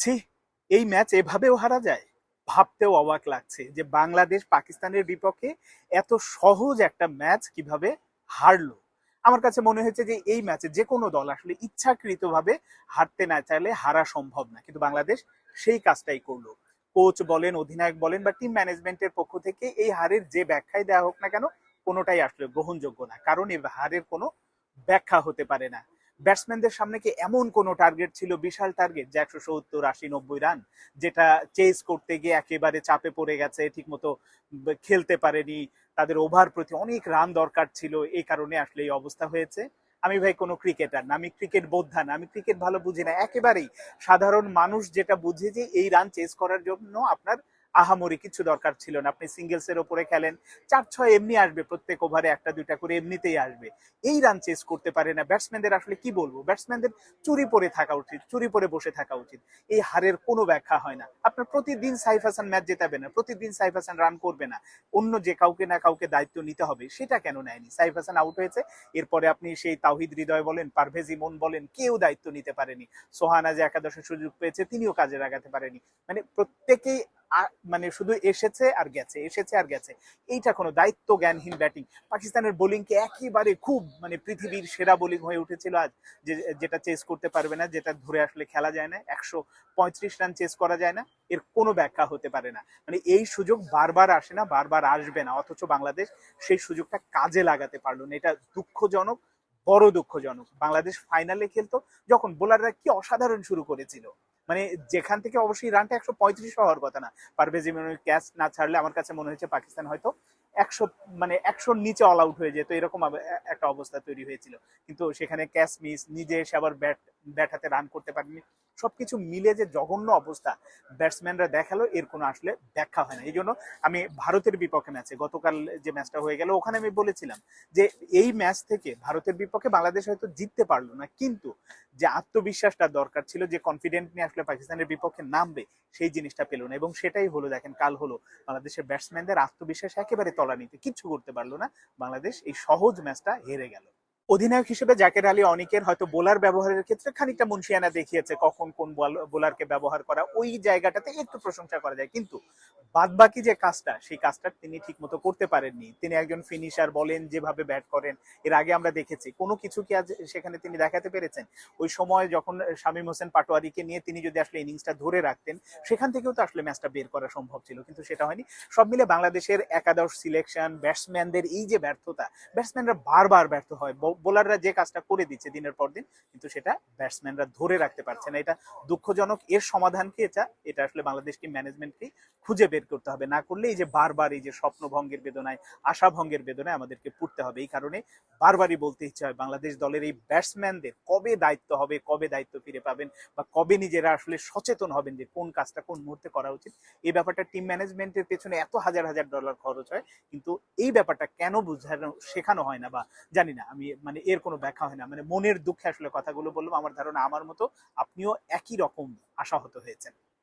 ছি, এই ম্যাচ এভাবেও হারা যায়? ভাবতেও অবাক লাগছে যে বাংলাদেশ পাকিস্তানের বিপক্ষে এত সহজ একটা ম্যাচ কীভাবে হারলো। আমার কাছে মনে হয়েছে যে এই ম্যাচে যে কোনো দল আসলে ইচ্ছাকৃতভাবে হারতে না চাইলে হারা সম্ভব না। কিন্তু বাংলাদেশ সেই কাজটাই করল। কোচ বলেন, অধিনায়ক বলেন বা টিম ম্যানেজমেন্টের পক্ষ থেকে এই হারের যে ব্যাখ্যাই দেওয়া হোক না কেন, কোনোটাই আসলে গ্রহণযোগ্য না। কারণ এই হারের কোনো ব্যাখ্যা হতে পারে না। ব্যাটসম্যানদের সামনে কি এমন কোনো টার্গেট ছিল? বিশাল টার্গেট যে একশো সত্তর, আশি, নব্বই রান যেটা চেস করতে গিয়ে একেবারে চাপে পড়ে গেছে, ঠিকমতো খেলতে পারেনি, তাদের ওভার প্রতি অনেক রান দরকার ছিল, এই কারণে আসলে এই অবস্থা হয়েছে। আমি ভাই কোনো ক্রিকেটার না, আমি ক্রিকেট বোদ্ধা না, আমি ক্রিকেট ভালো বুঝি না। একেবারেই সাধারণ মানুষ যেটা বুঝে যে এই রান চেস করার জন্য আপনার আহামরি কিছু দরকার ছিল না। আপনি সিঙ্গেলস এর ওপরে খেলেন, চার ছয় এমনি আসবে, প্রত্যেক ওভারে একটা, দুইটা করে এমনিতেই আসবে। এই রান চেস করতে পারে না। ব্যাটসম্যানদের আসলে কি বলব? ব্যাটসম্যানদের চুরি পরে থাকা উচিত, চুরি পরে বসে থাকা উচিত। এই হারের কোনো ব্যাখ্যা হয় না। আপনার প্রতিদিন সাইফ হাসান ম্যাচ জেতাবে না, প্রতিদিন সাইফ হাসান রান করবে না। অন্য যে কাউকে না কাউকে দায়িত্ব নিতে হবে, সেটা কেন নেয়নি? সাইফ হাসান আউট হয়েছে, এরপরে আপনি সেই তাওহিদ হৃদয় বলেন, পারভেজ ইমন বলেন, কেউ দায়িত্ব নিতে পারেনি। সোহানা যে একাদশের সুযোগ পেয়েছে, তিনিও কাজে লাগাতে পারেনি। মানে প্রত্যেকেই মানে শুধু এসেছে আর গেছে, এসেছে আর গেছে। এইটা কোনো দায়িত্ব জ্ঞানহীন ব্যাটিং। পাকিস্তানের বোলিংকে একেবারে খুব মানে পৃথিবীর সেরা বোলিং হয়ে উঠেছিল আজ, যে, যেটা চেস করতে পারবে না, যেটা ধরে আসলে খেলা যায় না, একশো পঁয়ত্রিশ রান চেস করা যায় না, এর কোনো ব্যাখ্যা হতে পারে না। মানে এই সুযোগ বারবার আসে না, বারবার আসবে না, অথচ বাংলাদেশ সেই সুযোগটা কাজে লাগাতে পারল না। এটা দুঃখজনক, বড় দুঃখজনক। বাংলাদেশ ফাইনালে খেলতো, যখন বোলাররা কি অসাধারণ শুরু করেছিল। মানে যেখান থেকে অবশ্যই রানটা একশো পঁয়ত্রিশ হওয়ার কথা না। পারভেজ ইমরানের ক্যাচ না ছাড়লে আমার কাছে মনে হয়েছে পাকিস্তান হয়তো একশো মানে একশোর নিচে অল আউট হয়ে যেত। এরকম একটা অবস্থা তৈরি হয়েছিল। কিন্তু সেখানে ক্যাচ মিস নিজে এসে আবার ব্যাট ব্যাট হাতে রান করতে পারেনি সবকিছু মিলে যে জঘন্য অবস্থা ব্যাটসম্যানরা দেখাল, এর কোনো আসলে ব্যাখ্যা হয় না। এই জন্য আমি ভারতের বিপক্ষে ম্যাচে গতকাল যে ম্যাচটা হয়ে গেল, ওখানে আমি বলেছিলাম যে এই ম্যাচ থেকে ভারতের বিপক্ষে বাংলাদেশ হয়তো জিততে পারল না, কিন্তু যে আত্মবিশ্বাসটা দরকার ছিল, যে কনফিডেন্ট নিয়ে আসলে পাকিস্তানের বিপক্ষে নামবে, সেই জিনিসটা পেল না। এবং সেটাই হলো, দেখেন, কাল হলো বাংলাদেশের ব্যাটসম্যানদের আত্মবিশ্বাস একেবারে তলানিতে, কিচ্ছু করতে পারল না। বাংলাদেশ এই সহজ ম্যাচটা হেরে গেল। অধিনায়ক হিসেবে জাকের আলী অনেকের হয়তো বোলার ব্যবহারের ক্ষেত্রে খানিকটা মুন্সিয়ানা দেখিয়েছে কখন কোন বল- বোলারকে ব্যবহার করা, ওই জায়গাটাতে একটু প্রশংসা করা যায়। কিন্তু বাদ বাকি যে কাজটা, সেই কাজটা তিনি ঠিক মতো করতে পারেননি। তিনি একজন ফিনিশার বলেন, যেভাবে ব্যাট করেন, এর আগে আমরা দেখেছি। কোনো কিছু কি আজ সেখানে তিনি দেখাতে পেরেছেন? ওই সময় যখন শামীম হোসেন পাটোয়ারিকে নিয়ে তিনি যদি আসলে ইনিংসটা ধরে রাখতেন, সেখান থেকেও তো আসলে ম্যাচটা বের করা সম্ভব ছিল, কিন্তু সেটা হয়নি। সব মিলে বাংলাদেশের একাদশ সিলেকশন ব্যাটসম্যানদের এই যে ব্যর্থতা ব্যাটসম্যানরা বারবার ব্যর্থ হয়। বোলাররা যে কাজটা করে দিচ্ছে দিনের পর দিন, কিন্তু সেটা ব্যাটসম্যানরা ধরে রাখতে পারছে না। এটা দুঃখজনক। এর সমাধান কি এটা? এটা আসলে বাংলাদেশ টিম ম্যানেজমেন্টকে খুঁজে বের করতে হবে। না করলে এই যে বারবার এই যে স্বপ্ন ভঙ্গের বেদনায় আশা ভঙ্গের বেদনায় আমাদেরকে পড়তে হবে। এই কারণে বারবারই বলতে ইচ্ছা হয়, বাংলাদেশ দলের এই ব্যাটসম্যানদের কবে দায়িত্ব হবে, কবে দায়িত্ব ফিরে পাবেন বা কবে নিজেরা আসলে সচেতন হবেন যে কোন কাজটা কোন মুহূর্তে করা উচিত। এই ব্যাপারটা টিম ম্যানেজমেন্টের পেছনে এত হাজার হাজার ডলার খরচ হয়, কিন্তু এই ব্যাপারটা কেন বুঝানো, শেখানো হয় না বা জানি না, আমি মানে এর কোনো ব্যাখ্যা হয় না। মানে মনের দুঃখে আসলে কথাগুলো বললাম, আমার ধারণা আমার মতো আপনিও একই রকম আশাহত হয়েছেন।